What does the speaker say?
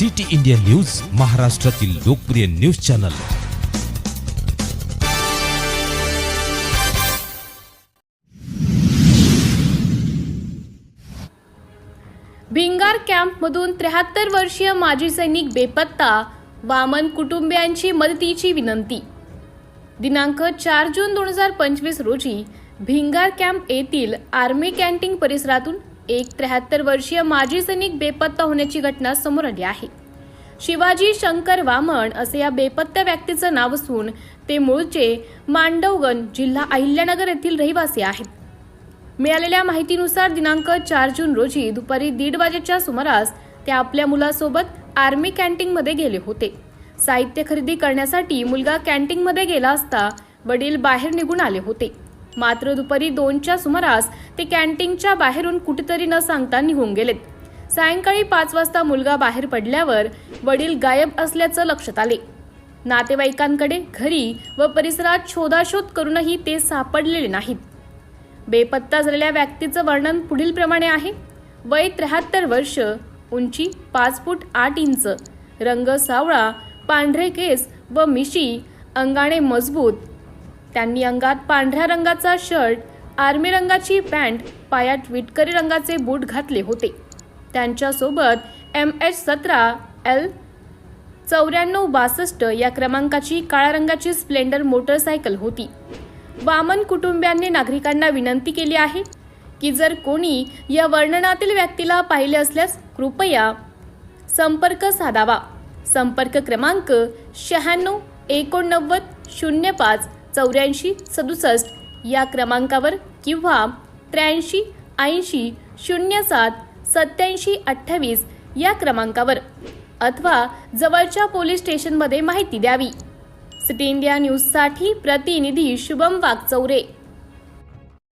City India news महाराष्ट्रातील लोकप्रिय news channel. Bhingar कॅम्पमधून त्र्याहत्तर वर्षीय माजी सैनिक बेपत्ता वामन कुटुंबियांची मदतीची विनंती. दिनांक चार जून दोन हजार पंचवीस रोजी भिंगार कॅम्प येथील आर्मी कॅन्टीन परिसरातून एक त्र्याहत्तर वर्षीय माजी सैनिक बेपत्ता होण्याची घटना समोर आली आहे. शिवाजी शंकर वामन असे या बेपत्ता व्यक्तीचं नाव असून ते मूळचे मांडवगण जिल्हा अहिल्यानगर येथील रहिवासी आहेत. मिळालेल्या माहितीनुसार दिनांक चार जून रोजी दुपारी दीड वाजेच्या सुमारास ते आपल्या मुलासोबत आर्मी कॅन्टीनमध्ये गेले होते. साहित्य खरेदी करण्यासाठी मुलगा कॅन्टीनमध्ये गेला असता वडील बाहेर निघून आले होते. मात्र दुपारी दोनच्या सुमारास ते कॅन्टीनच्या बाहेरून कुठेतरी न सांगता निघून गेलेत. सायंकाळी पाच वाजता मुलगा बाहेर पडल्यावर वडील गायब असल्याचं लक्षात आले. नातेवाईकांकडे घरी व परिसरात शोधाशोध करूनही ते सापडलेले नाहीत. बेपत्ता झालेल्या व्यक्तीचं वर्णन पुढील प्रमाणे आहे. वय त्र्याहत्तर वर्ष उंची पाच फूट आठ इंच रंग सावळा पांढरे केस व मिशी अंगाने मजबूत त्यांनी अंगात पांढऱ्या रंगाचा शर्ट आर्मी रंगाची पॅन्ट पायात विटकरी रंगाचे बूट घातले होते. त्यांच्यासोबत एम एच सतरा एल चौऱ्याण्णव बासष्ट या क्रमांकाची काळ्या रंगाची स्प्लेंडर मोटरसायकल होती. वामन कुटुंबियांनी नागरिकांना विनंती केली आहे की जर कोणी या वर्णनातील व्यक्तीला पाहिले असल्यास कृपया संपर्क साधावा. संपर्क क्रमांक शहाण्णव एकोणनव्वद शून्य पाच चौऱ्याऐंशी सदुसष्ट या क्रमांकावर किंवा त्र्याऐंशी ऐंशी शून्य सात सत्याऐंशी अठ्ठावीस या क्रमांकावर अथवा जवळच्या पोलीस स्टेशनमध्ये माहिती द्यावी. सिटी इंडिया न्यूजसाठी प्रतिनिधी शुभम वागचौरे